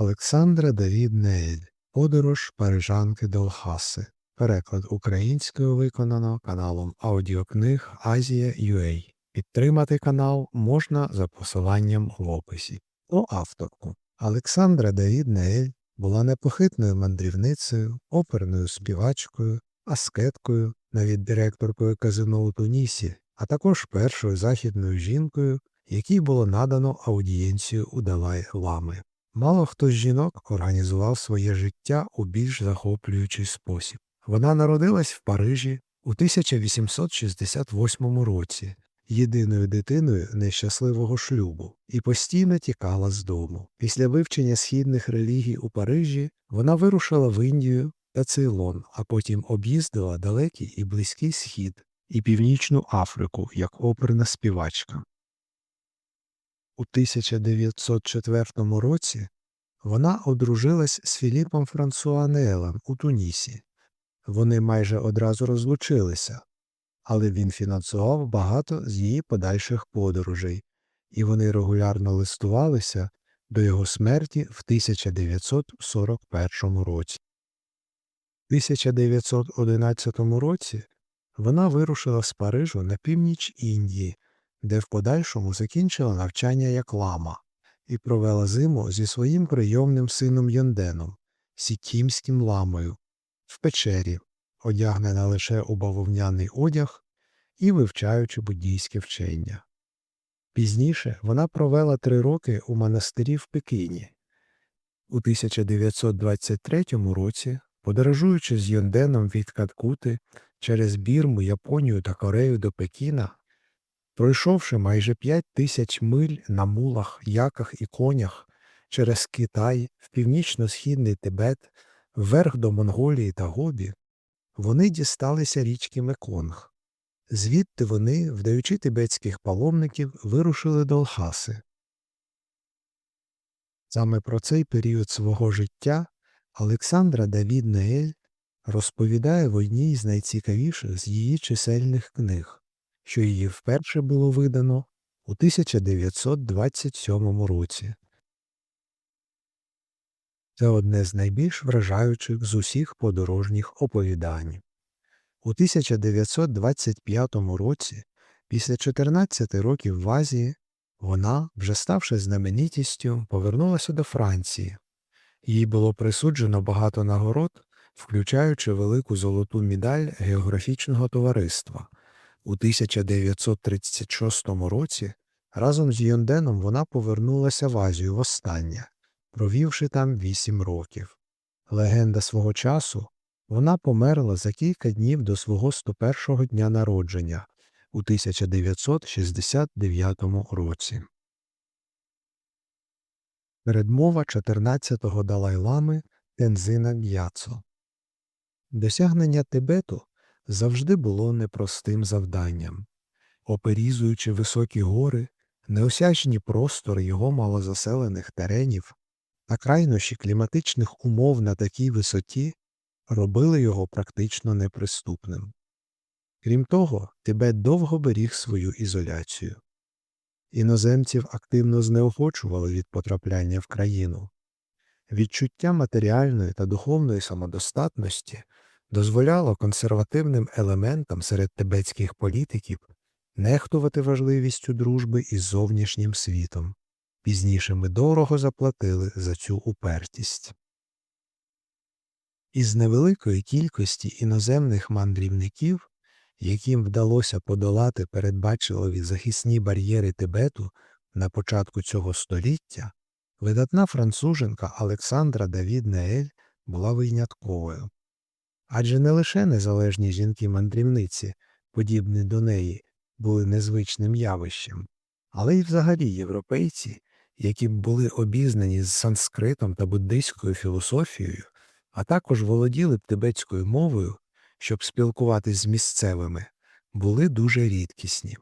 Олександра Давід Неель Подорож Парижанки до Лхаси. Переклад українською виконано каналом аудіокниг Азія UA. Підтримати канал можна за посиланням в описі. Про авторку. Олександра Давід Неель була непохитною мандрівницею, оперною співачкою, аскеткою, навіть директоркою казино у Тунісі, а також першою західною жінкою, якій було надано аудієнцію у Далай Лами. Мало хто з жінок організував своє життя у більш захоплюючий спосіб. Вона народилась в Парижі у 1868 році, єдиною дитиною нещасливого шлюбу, і постійно тікала з дому. Після вивчення східних релігій у Парижі вона вирушила в Індію та Цейлон, а потім об'їздила далекий і близький схід і Північну Африку як оперна співачка. У 1904 році вона одружилась з Філіпом Франсуанелем у Тунісі. Вони майже одразу розлучилися, але він фінансував багато з її подальших подорожей, і вони регулярно листувалися до його смерті в 1941 році. У 1911 році вона вирушила з Парижу на північ Індії, де в подальшому закінчила навчання як лама і провела зиму зі своїм прийомним сином Йонденом, сікімським ламою, в печері, одягнена лише у бавовняний одяг і вивчаючи буддійське вчення. Пізніше вона провела три роки у монастирі в Пекіні. У 1923 році, подорожуючи з Йонденом від Каткути через Бірму, Японію та Корею до Пекіна, Пройшовши майже п'ять тисяч миль на мулах, яках і конях через Китай, в північно-східний Тибет, вверх до Монголії та Гобі, вони дісталися річки Меконг. Звідти вони, вдаючи тибетських паломників, вирушили до Лхаси. Саме про цей період свого життя Олександра Давід Неель розповідає в одній з найцікавіших з її чисельних книг що її вперше було видано у 1927 році. Це одне з найбільш вражаючих з усіх подорожніх оповідань. У 1925 році, після 14 років в Азії, вона, вже ставши знаменитістю, повернулася до Франції. Їй було присуджено багато нагород, включаючи велику золоту медаль географічного товариства. У 1936 році разом з Йонденом вона повернулася в Азію востаннє, провівши там вісім років. Легенда свого часу вона померла за кілька днів до свого 101-го дня народження у 1969 році. Передмова 14-го Далай-лами Тензина Г'яцо Досягнення Тибету завжди було непростим завданням. Оперізуючи високі гори, неосяжні простори його малозаселених теренів та крайнощі кліматичних умов на такій висоті робили його практично неприступним. Крім того, Тибет довго беріг свою ізоляцію. Іноземців активно знеохочували від потрапляння в країну. Відчуття матеріальної та духовної самодостатності дозволяло консервативним елементам серед тибетських політиків нехтувати важливістю дружби із зовнішнім світом. Пізніше ми дорого заплатили за цю упертість. Із невеликої кількості іноземних мандрівників, яким вдалося подолати передбачливі захисні бар'єри Тибету на початку цього століття, видатна француженка Олександра Давід Неель була винятковою. Адже не лише незалежні жінки-мандрівниці, подібні до неї, були незвичним явищем, але й взагалі європейці, які були обізнані з санскритом та буддийською філософією, а також володіли б тибетською мовою, щоб спілкуватись з місцевими, були дуже рідкісні.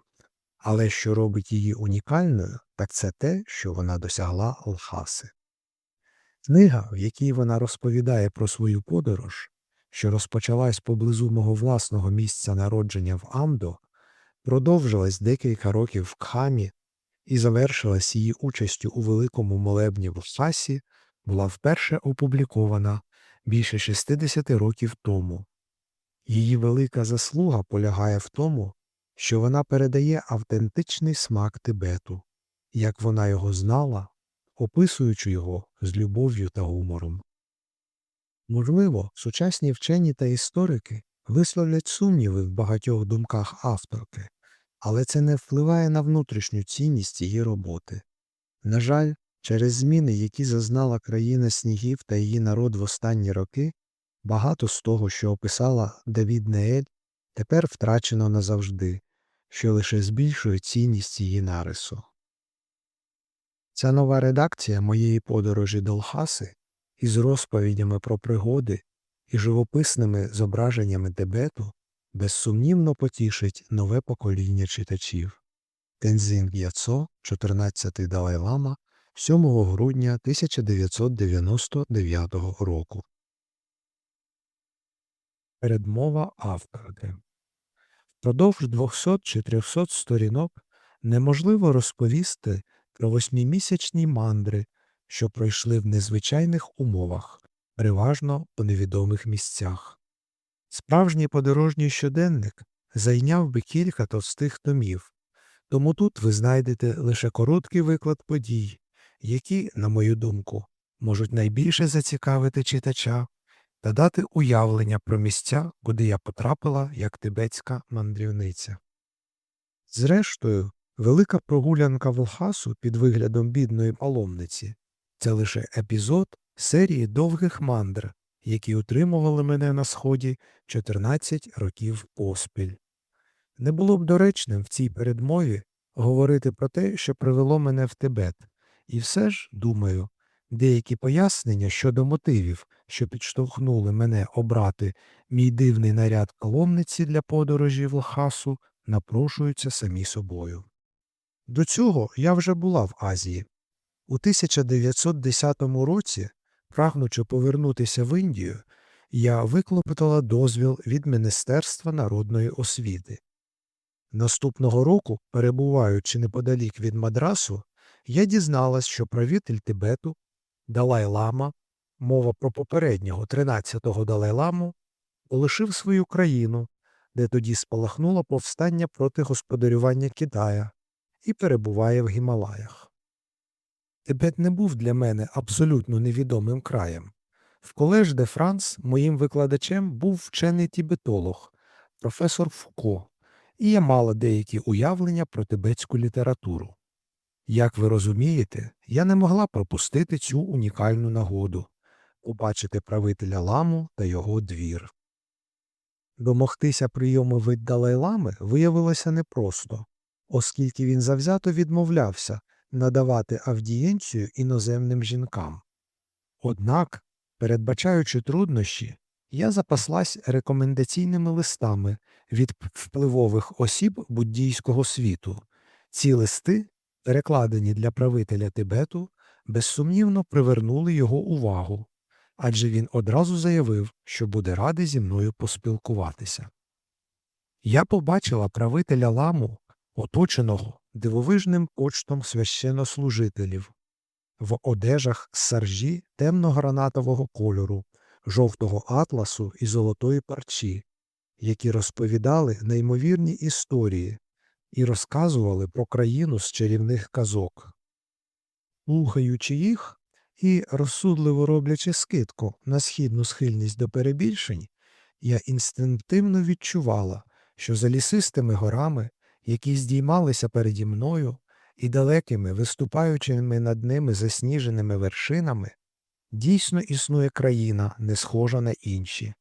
Але що робить її унікальною, так це те, що вона досягла Лхаси. Книга, в якій вона розповідає про свою подорож, що розпочалась поблизу мого власного місця народження в Амдо, продовжилась декілька років в Кхамі і завершилась її участю у великому молебні в Хасі була вперше опублікована більше 60 років тому. Її велика заслуга полягає в тому, що вона передає автентичний смак Тибету, як вона його знала, описуючи його з любов'ю та гумором. Можливо, сучасні вчені та історики висловлять сумніви в багатьох думках авторки, але це не впливає на внутрішню цінність її роботи. На жаль, через зміни, які зазнала країна снігів та її народ в останні роки, багато з того, що описала Давід Неель, тепер втрачено назавжди, що лише збільшує цінність її нарису. Ця нова редакція моєї подорожі до Лхаси із розповідями про пригоди і живописними зображеннями Тибету безсумнівно потішить нове покоління читачів. Тензин Г'яцо, 14-й Далай-Лама, 7 грудня 1999 року. Передмова авторки Впродовж 200 чи 300 сторінок неможливо розповісти про восьмімісячні мандри, що пройшли в незвичайних умовах, переважно у невідомих місцях. Справжній подорожній щоденник зайняв би кілька товстих томів, тому тут ви знайдете лише короткий виклад подій, які, на мою думку, можуть найбільше зацікавити читача та дати уявлення про місця, куди я потрапила як тибетська мандрівниця. Зрештою, велика прогулянка в Лхасу під виглядом бідної паломниці це лише епізод серії довгих мандр, які утримували мене на сході 14 років поспіль. Не було б доречним в цій передмові говорити про те, що привело мене в Тибет, і все ж, думаю, деякі пояснення щодо мотивів, що підштовхнули мене обрати мій дивний наряд паломниці для подорожі в Лхасу, напрошуються самі собою. До цього я вже була в Азії. У 1910 році, прагнучи повернутися в Індію, я виклопотала дозвіл від Міністерства народної освіти. Наступного року, перебуваючи неподалік від Мадрасу, я дізналась, що правитель Тибету Далай-Лама, мова про попереднього 13-го Далай-Ламу, полишив свою країну, де тоді спалахнуло повстання проти господарювання Китая, і перебуває в Гімалаях. Тибет не був для мене абсолютно невідомим краєм. В колеж де Франс моїм викладачем був вчений тібетолог, професор Фуко, і я мала деякі уявлення про тибетську літературу. Як ви розумієте, я не могла пропустити цю унікальну нагоду побачити правителя ламу та його двір. Домогтися прийому від Далай-лами виявилося непросто, оскільки він завзято відмовлявся надавати авдієнцію іноземним жінкам. Однак, передбачаючи труднощі, я запаслась рекомендаційними листами від впливових осіб буддійського світу. Ці листи, перекладені для правителя Тибету, безсумнівно привернули його увагу, адже він одразу заявив, що буде радий зі мною поспілкуватися. Я побачила правителя ламу, оточеного дивовижним почтом священнослужителів, в одежах саржі темно-гранатового кольору, жовтого атласу і золотої парчі, які розповідали неймовірні історії і розказували про країну з чарівних казок. Слухаючи їх і розсудливо роблячи скидку на східну схильність до перебільшень, я інстинктивно відчувала, що за лісистими горами, які здіймалися переді мною, і далекими, виступаючими над ними засніженими вершинами, дійсно існує країна, не схожа на інші.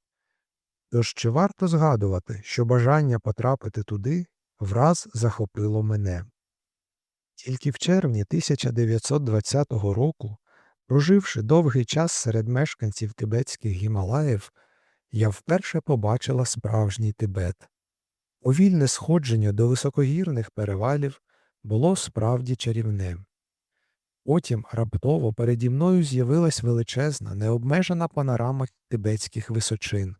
Тож чи варто згадувати, що бажання потрапити туди враз захопило мене. Тільки в червні 1920 року, проживши довгий час серед мешканців тибетських Гімалаїв, я вперше побачила справжній Тибет. Повільне сходження до високогірних перевалів було справді чарівним. Потім раптово переді мною з'явилась величезна, необмежена панорама тибетських височин,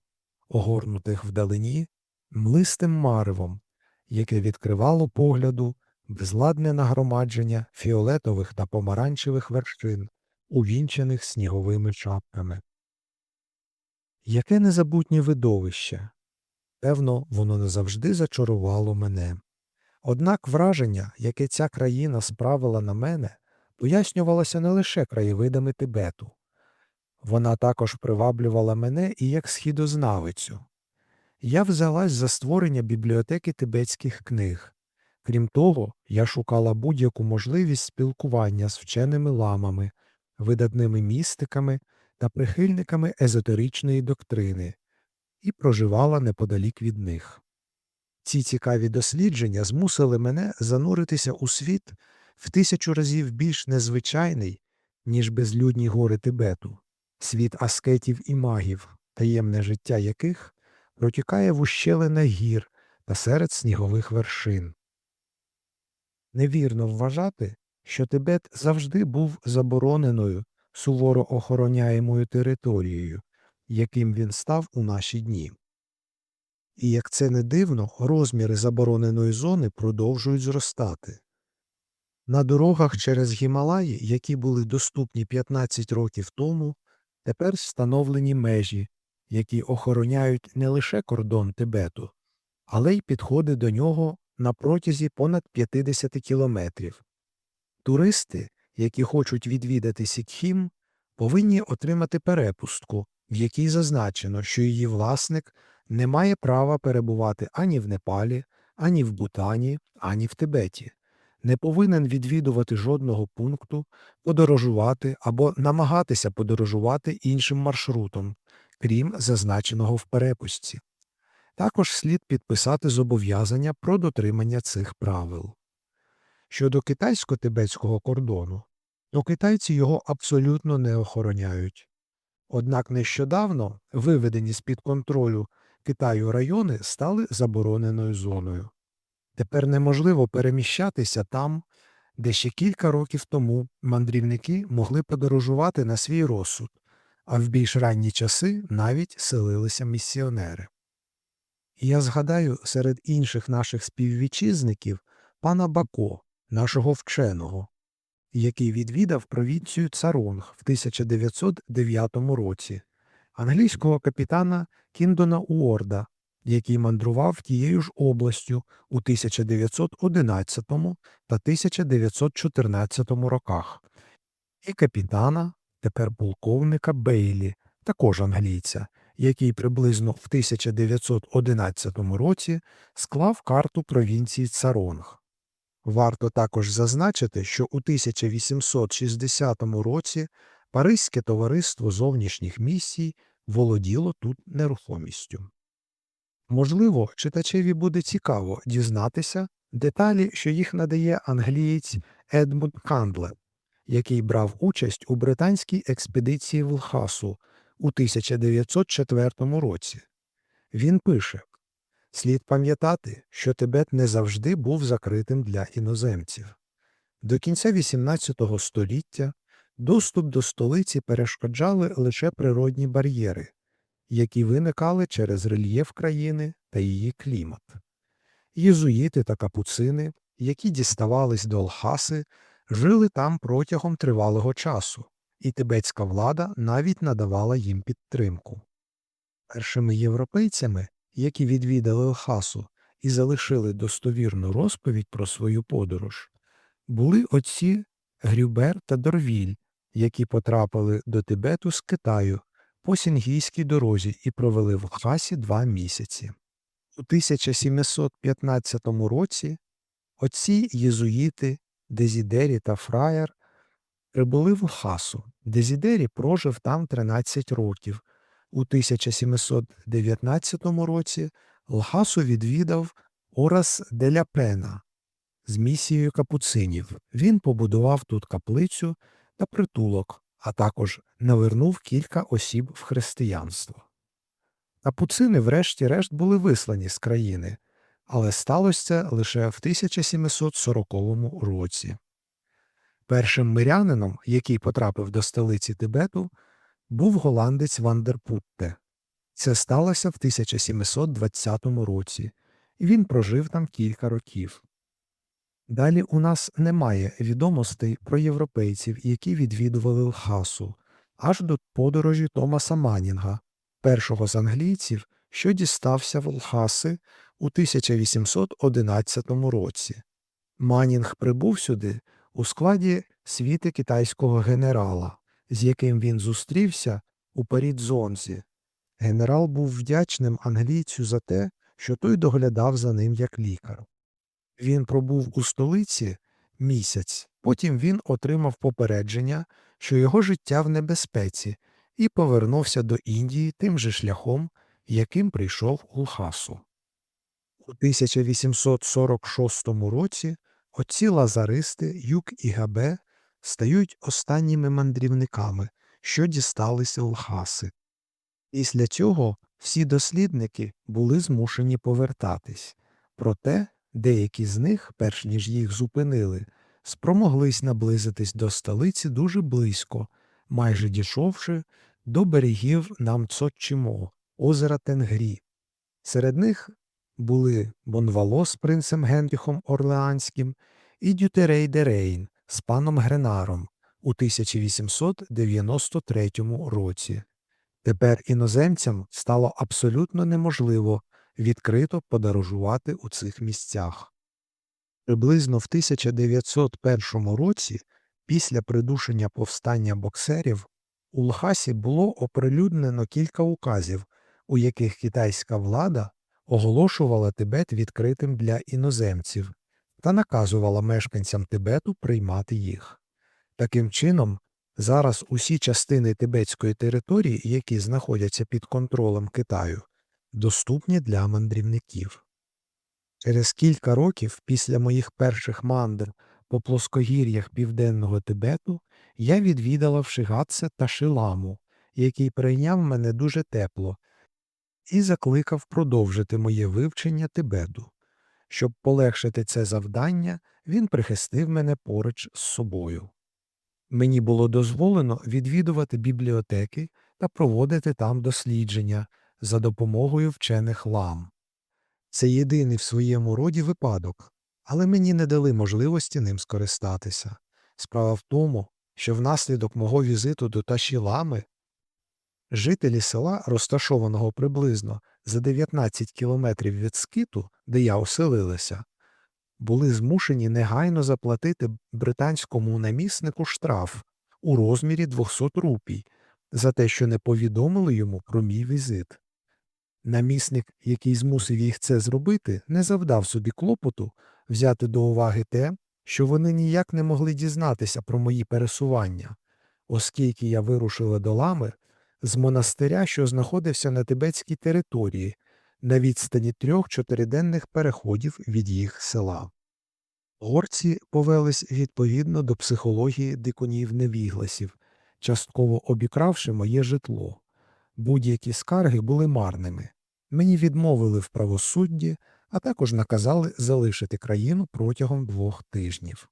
огорнутих вдалині млистим маревом, яке відкривало погляду безладне нагромадження фіолетових та помаранчевих вершин, увінчених сніговими шапками. Яке незабутнє видовище! Певно, воно не завжди зачарувало мене. Однак враження, яке ця країна справила на мене, пояснювалося не лише краєвидами Тибету. Вона також приваблювала мене і як східознавицю. Я взялась за створення бібліотеки тибетських книг. Крім того, я шукала будь-яку можливість спілкування з вченими ламами, видатними містиками та прихильниками езотеричної доктрини і проживала неподалік від них. Ці цікаві дослідження змусили мене зануритися у світ в тисячу разів більш незвичайний, ніж безлюдні гори Тибету, світ аскетів і магів, таємне життя яких протікає в ущелинах гір та серед снігових вершин. Невірно вважати, що Тибет завжди був забороненою, суворо охороняємою територією, яким він став у наші дні. І як це не дивно, розміри забороненої зони продовжують зростати. На дорогах через Гімалаї, які були доступні 15 років тому, тепер встановлені межі, які охороняють не лише кордон Тибету, але й підходи до нього на протязі понад 50 кілометрів. Туристи, які хочуть відвідати Сікхім, повинні отримати перепустку, в якій зазначено, що її власник не має права перебувати ані в Непалі, ані в Бутані, ані в Тибеті, не повинен відвідувати жодного пункту, подорожувати або намагатися подорожувати іншим маршрутом, крім зазначеного в перепустці. Також слід підписати зобов'язання про дотримання цих правил. Щодо китайсько-тибетського кордону, то китайці його абсолютно не охороняють. Однак нещодавно виведені з-під контролю Китаю райони стали забороненою зоною. Тепер неможливо переміщатися там, де ще кілька років тому мандрівники могли подорожувати на свій розсуд, а в більш ранні часи навіть селилися місіонери. І я згадаю серед інших наших співвітчизників пана Бако, нашого вченого, який відвідав провінцію Царонг в 1909 році, англійського капітана Кіндона Уорда, який мандрував тією ж областю у 1911 та 1914 роках, і капітана, тепер полковника Бейлі, також англійця, який приблизно в 1911 році склав карту провінції Царонг. Варто також зазначити, що у 1860 році Паризьке товариство зовнішніх місій володіло тут нерухомістю. Можливо, читачеві буде цікаво дізнатися деталі, що їх надає англієць Едмунд Кандлер, який брав участь у британській експедиції в Лхасу у 1904 році. Він пише Слід пам'ятати, що Тибет не завжди був закритим для іноземців. До кінця XVIII століття доступ до столиці перешкоджали лише природні бар'єри, які виникали через рельєф країни та її клімат. Єзуїти та капуцини, які діставались до Алхаси, жили там протягом тривалого часу, і тибетська влада навіть надавала їм підтримку. Першими європейцями, які відвідали Лхасу і залишили достовірну розповідь про свою подорож, були отці Грюбер та Дорвіль, які потрапили до Тибету з Китаю по Сінгійській дорозі і провели в Лхасі два місяці. У 1715 році отці єзуїти, Дезідері та Фраєр прибули в Лхасу. Дезідері прожив там 13 років. У 1719 році Лхасу відвідав Орас деля Пена з місією капуцинів. Він побудував тут каплицю та притулок, а також навернув кілька осіб в християнство. Капуцини врешті-решт були вислані з країни, але сталося це лише в 1740 році. Першим мирянином, який потрапив до столиці Тибету, був голландець Вандерпутте. Це сталося в 1720 році, і він прожив там кілька років. Далі у нас немає відомостей про європейців, які відвідували Лхасу, аж до подорожі Томаса Манінга, першого з англійців, що дістався в Лхаси у 1811 році. Манінг прибув сюди у складі світи китайського генерала, з яким він зустрівся у Парідзонзі. Генерал був вдячним англійцю за те, що той доглядав за ним як лікар. Він пробув у столиці місяць, потім він отримав попередження, що його життя в небезпеці, і повернувся до Індії тим же шляхом, яким прийшов у. У 1846 році отці лазаристи Юк і Габе стають останніми мандрівниками, що дісталися Лхаси. Після цього всі дослідники були змушені повертатись, проте деякі з них, перш ніж їх зупинили, спромоглись наблизитись до столиці дуже близько, майже дійшовши до берегів Намцотчимо, озера Тенгрі. Серед них були Бонвало з принцем Генріхом Орлеанським і Дютерей де Рейн з паном Гренаром у 1893 році. Тепер іноземцям стало абсолютно неможливо відкрито подорожувати у цих місцях. Приблизно в 1901 році, після придушення повстання боксерів, у Лхасі було оприлюднено кілька указів, у яких китайська влада оголошувала Тибет відкритим для іноземців та наказувала мешканцям Тибету приймати їх. Таким чином, зараз усі частини тибетської території, які знаходяться під контролем Китаю, доступні для мандрівників. Через кілька років після моїх перших мандр по плоскогір'ях південного Тибету я відвідала Вшигатсе та Шиламу, який прийняв мене дуже тепло, і закликав продовжити моє вивчення Тибету. Щоб полегшити це завдання, він прихистив мене поруч з собою. Мені було дозволено відвідувати бібліотеки та проводити там дослідження за допомогою вчених лам. Це єдиний в своєму роді випадок, але мені не дали можливості ним скористатися. Справа в тому, що внаслідок мого візиту до Таші лами жителі села, розташованого приблизно за 19 кілометрів від скиту, де я оселилася, були змушені негайно заплатити британському наміснику штраф у розмірі 200 рупій за те, що не повідомили йому про мій візит. Намісник, який змусив їх це зробити, не завдав собі клопоту взяти до уваги те, що вони ніяк не могли дізнатися про мої пересування, оскільки я вирушила до лами з монастиря, що знаходився на тибетській території, на відстані трьох чотириденних переходів від їх села. Горці повелись відповідно до психології дикунів невігласів, частково обікравши моє житло. Будь-які скарги були марними. Мені відмовили в правосудді, а також наказали залишити країну протягом двох тижнів.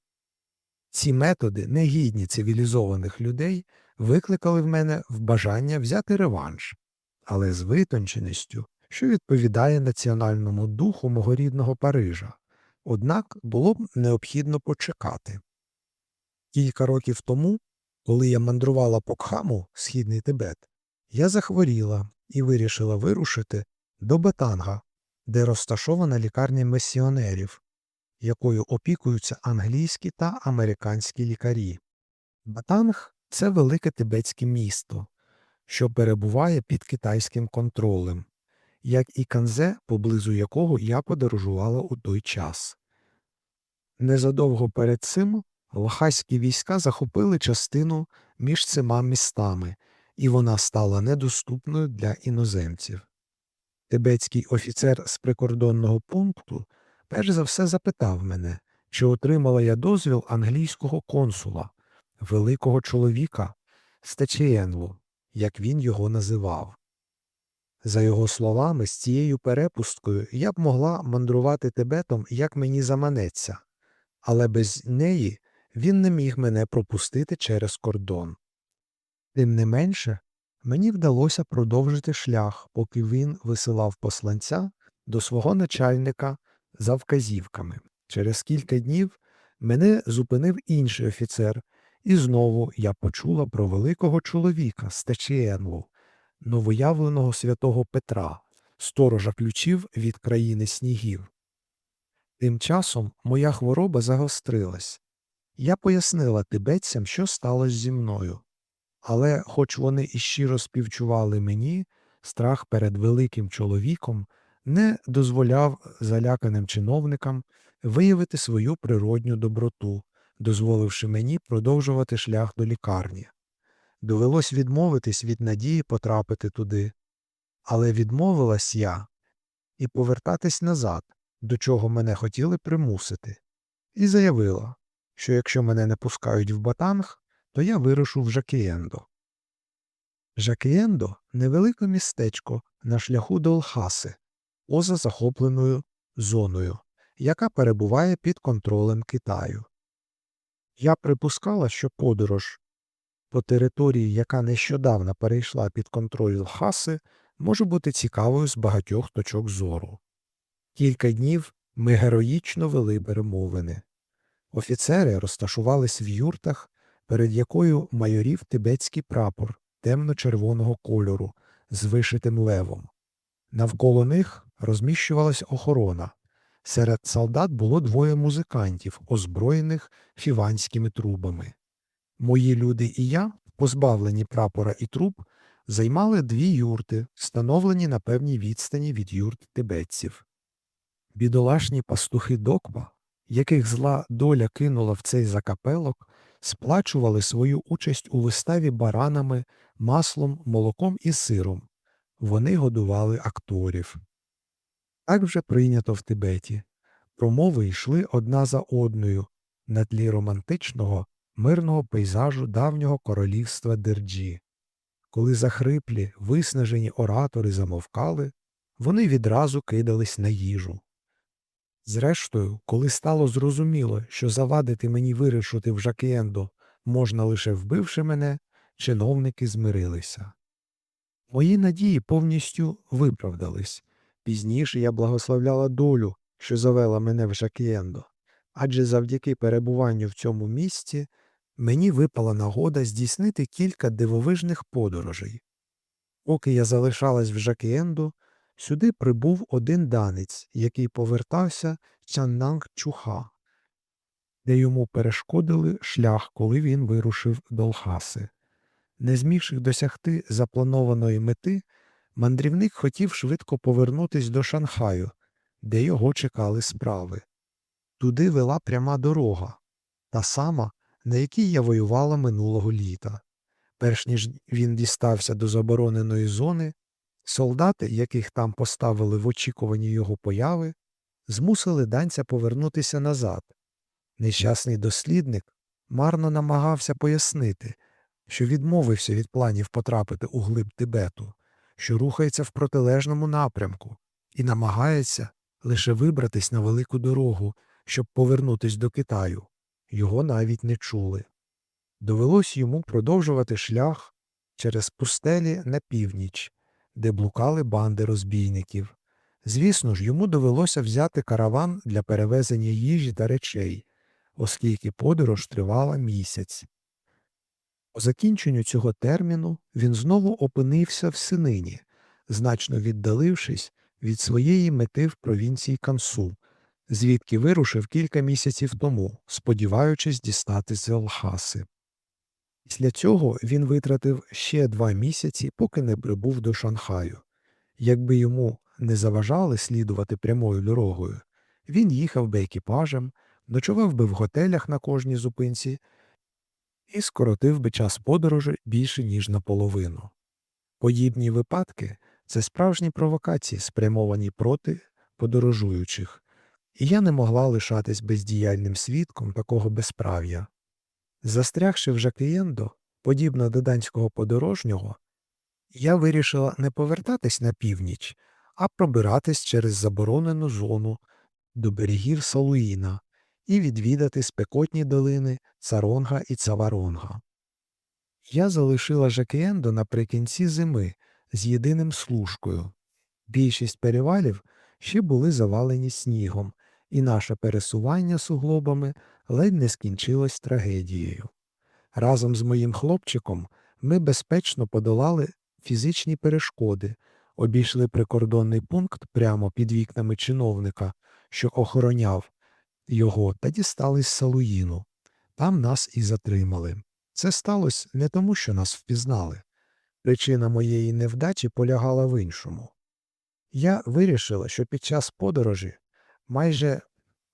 Ці методи, негідні цивілізованих людей, викликали в мене в бажання взяти реванш, але з витонченістю, що відповідає національному духу мого рідного Парижа. Однак було б необхідно почекати. Кілька років тому, коли я мандрувала по Кхаму, східний Тибет, я захворіла і вирішила вирушити до Батанга, де розташована лікарня місіонерів, якою опікуються англійські та американські лікарі. Батанг це велике тибетське місто, що перебуває під китайським контролем, як і Канзе, поблизу якого я подорожувала у той час. Незадовго перед цим лхаські війська захопили частину між цими містами, і вона стала недоступною для іноземців. Тибетський офіцер з прикордонного пункту перш за все запитав мене, чи отримала я дозвіл англійського консула, великого чоловіка Стечієнлу, як він його називав. За його словами, з цією перепусткою я б могла мандрувати Тибетом, як мені заманеться, але без неї він не міг мене пропустити через кордон. Тим не менше, мені вдалося продовжити шлях, поки він висилав посланця до свого начальника за вказівками. Через кілька днів Мене зупинив інший офіцер, і знову я почула про великого чоловіка Стечіенлу, новоявленого святого Петра, сторожа ключів від країни снігів. Тим часом моя хвороба загострилась. Я пояснила тибетцям, що сталося зі мною. Але, хоч вони і щиро співчували мені, страх перед великим чоловіком не дозволяв заляканим чиновникам виявити свою природню доброту, дозволивши мені продовжувати шлях до лікарні. Довелось відмовитись від надії потрапити туди. Але відмовилась я і повертатись назад, до чого мене хотіли примусити, і заявила, що якщо мене не пускають в Батанг, то я вирушу в Жакієндо. Жакієндо – невелике містечко на шляху до Лхаси, поза захопленою зоною, яка перебуває під контролем Китаю. Я припускала, що подорож по території, яка нещодавно перейшла під контроль Лхаси, може бути цікавою з багатьох точок зору. Кілька днів ми героїчно вели перемовини. Офіцери розташувались в юртах, перед якою майорів тибетський прапор темно-червоного кольору з вишитим левом. Навколо них розміщувалась охорона. Серед солдат було двоє музикантів, озброєних фіванськими трубами. Мої люди і я, позбавлені прапора і труб, займали дві юрти, встановлені на певній відстані від юрт тибетців. Бідолашні пастухи доква, яких зла доля кинула в цей закапелок, сплачували свою участь у виставі баранами, маслом, молоком і сиром. Вони годували акторів. Так вже прийнято в Тибеті. Промови йшли одна за одною на тлі романтичного, мирного пейзажу давнього королівства Дерджі. Коли захриплі, виснажені оратори замовкали, вони відразу кидались на їжу. Зрештою, коли стало зрозуміло, що завадити мені вирішити в Жакієндо можна лише вбивши мене, чиновники змирилися. Мої надії повністю виправдались. Пізніше я благословляла долю, що завела мене в Жакієндо, адже завдяки перебуванню в цьому місці мені випала нагода здійснити кілька дивовижних подорожей. Поки я залишалась в Жакієнду, сюди прибув один данець, який повертався Чаннанг Чуха, де йому перешкодили шлях, коли він вирушив до Лхаси. Не змігши досягти запланованої мети, мандрівник хотів швидко повернутись до Шанхаю, де його чекали справи. Туди вела пряма дорога, та сама, на якій я воювала минулого літа. Перш ніж він дістався до забороненої зони, солдати, яких там поставили в очікуванні його появи, змусили данця повернутися назад. Нещасний дослідник марно намагався пояснити, що відмовився від планів потрапити у глиб Тибету, що рухається в протилежному напрямку і намагається лише вибратись на велику дорогу, щоб повернутись до Китаю. Його навіть не чули. Довелось йому продовжувати шлях через пустелі на північ, де блукали банди розбійників. Звісно ж, йому довелося взяти караван для перевезення їжі та речей, оскільки подорож тривала місяць. По закінченню цього терміну він знову опинився в синині, значно віддалившись від своєї мети в провінції Кансу, звідки вирушив кілька місяців тому, сподіваючись дістатися Лхаси. Після цього він витратив ще два місяці, поки не прибув до Шанхаю. Якби йому не заважали слідувати прямою дорогою, він їхав би екіпажем, ночував би в готелях на кожній зупинці і скоротив би час подорожі більше, ніж наполовину. Подібні випадки це справжні провокації, спрямовані проти подорожуючих, і я не могла лишатись бездіяльним свідком такого безправ'я. Застрягши в Жакієндо, подібно до данського подорожнього, я вирішила не повертатись на північ, а пробиратись через заборонену зону до берегів Салуїна і відвідати спекотні долини Царонга і Цаваронга. Я залишила Жакієндо наприкінці зими з єдиним служкою. Більшість перевалів ще були завалені снігом, і наше пересування суглобами ледь не скінчилось трагедією. Разом з моїм хлопчиком ми безпечно подолали фізичні перешкоди, обійшли прикордонний пункт прямо під вікнами чиновника, що охороняв його, та дістались Салуїну. Там нас і затримали. Це сталося не тому, що нас впізнали. Причина моєї невдачі полягала в іншому. Я вирішила, що під час подорожі майже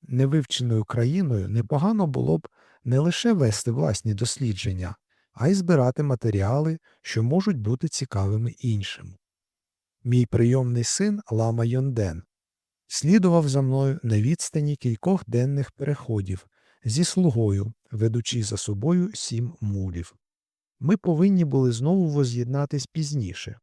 невивченою країною непогано було б не лише вести власні дослідження, а й збирати матеріали, що можуть бути цікавими іншим. Мій прийомний син Лама Йонден слідував за мною на відстані кількох денних переходів зі слугою, ведучи за собою сім мулів. Ми повинні були знову воз'єднатись пізніше.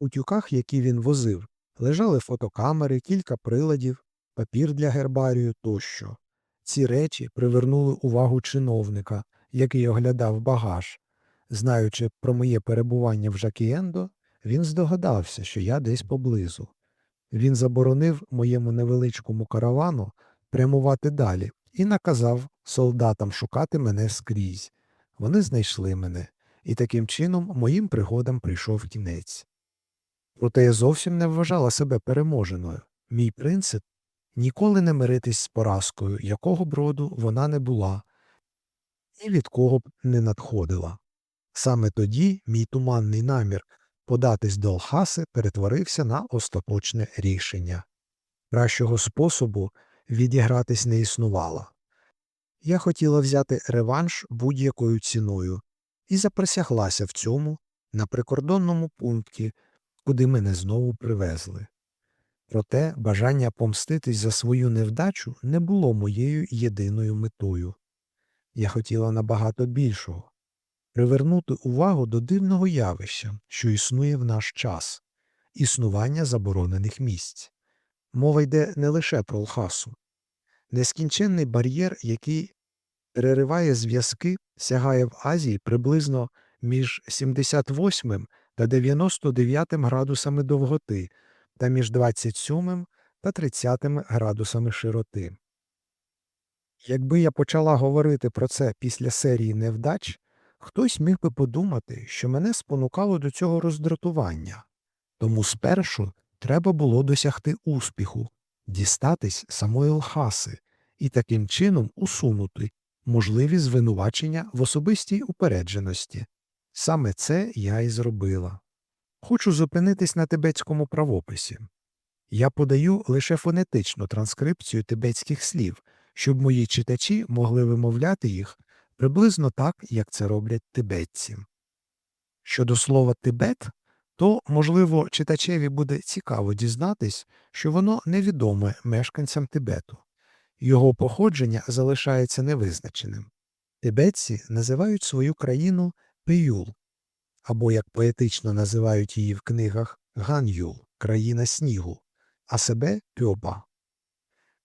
У тюках, які він возив, лежали фотокамери, кілька приладів, папір для гербарію тощо. Ці речі привернули увагу чиновника, який оглядав багаж. Знаючи про моє перебування в Жакієндо, він здогадався, що я десь поблизу. Він заборонив моєму невеличкому каравану прямувати далі і наказав солдатам шукати мене скрізь. Вони знайшли мене, і таким чином моїм пригодам прийшов кінець. Проте я зовсім не вважала себе переможеною. Мій принцип ніколи не миритись з поразкою, якого б роду вона не була, і від кого б не надходила. Саме тоді мій туманний намір податись до Алхаси перетворився на остаточне рішення. Кращого способу відігратись не існувало. Я хотіла взяти реванш будь-якою ціною і заприсяглася в цьому на прикордонному пункті, куди мене знову привезли. Проте бажання помститись за свою невдачу не було моєю єдиною метою. Я хотіла набагато більшого привернути увагу до дивного явища, що існує в наш час існування заборонених місць. Мова йде не лише про Лхасу. Нескінченний бар'єр, який перериває зв'язки, сягає в Азії приблизно між 78 та 99 градусами довготи та між 27 та 30 градусами широти. Якби я почала говорити про це після серії невдач, хтось міг би подумати, що мене спонукало до цього роздратування. Тому спершу треба було досягти успіху, дістатись самої Лхаси і таким чином усунути можливі звинувачення в особистій упередженості. Саме це я і зробила. Хочу зупинитись на тибетському правописі. Я подаю лише фонетичну транскрипцію тибетських слів, щоб мої читачі могли вимовляти їх приблизно так, як це роблять тибетці. Щодо слова Тибет, то, можливо, читачеві буде цікаво дізнатись, що воно невідоме мешканцям Тибету. Його походження залишається невизначеним. Тибетці називають свою країну Пиюл, або, як поетично називають її в книгах, Ган'юл країна снігу, а себе Пьоба.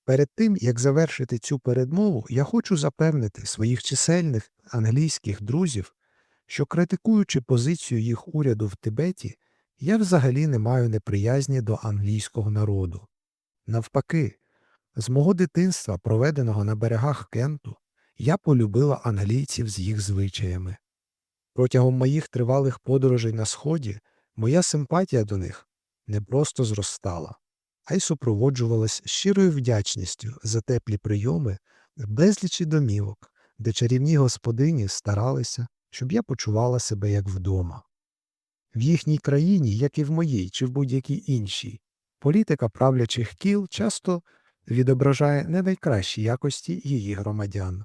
Перед тим, як завершити цю передмову, я хочу запевнити своїх чисельних англійських друзів, що критикуючи позицію їх уряду в Тибеті, я взагалі не маю неприязні до англійського народу. Навпаки, з мого дитинства, проведеного на берегах Кенту, я полюбила англійців з їх звичаями. Протягом моїх тривалих подорожей на Сході моя симпатія до них не просто зростала, а й супроводжувалась щирою вдячністю за теплі прийоми безлічі домівок, де чарівні господині старалися, щоб я почувала себе як вдома. В їхній країні, як і в моїй чи в будь-якій іншій, політика правлячих кіл часто відображає не найкращі якості її громадян.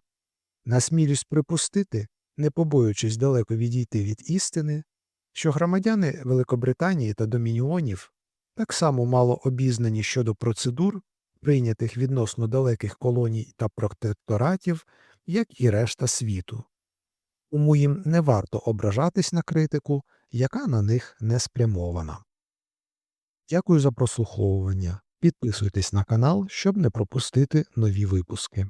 Насмілюсь припустити, не побоюючись далеко відійти від істини, що громадяни Великобританії та Домініонів так само мало обізнані щодо процедур, прийнятих відносно далеких колоній та протекторатів, як і решта світу. Тому їм не варто ображатись на критику, яка на них не спрямована. Дякую за прослуховування. Підписуйтесь на канал, щоб не пропустити нові випуски.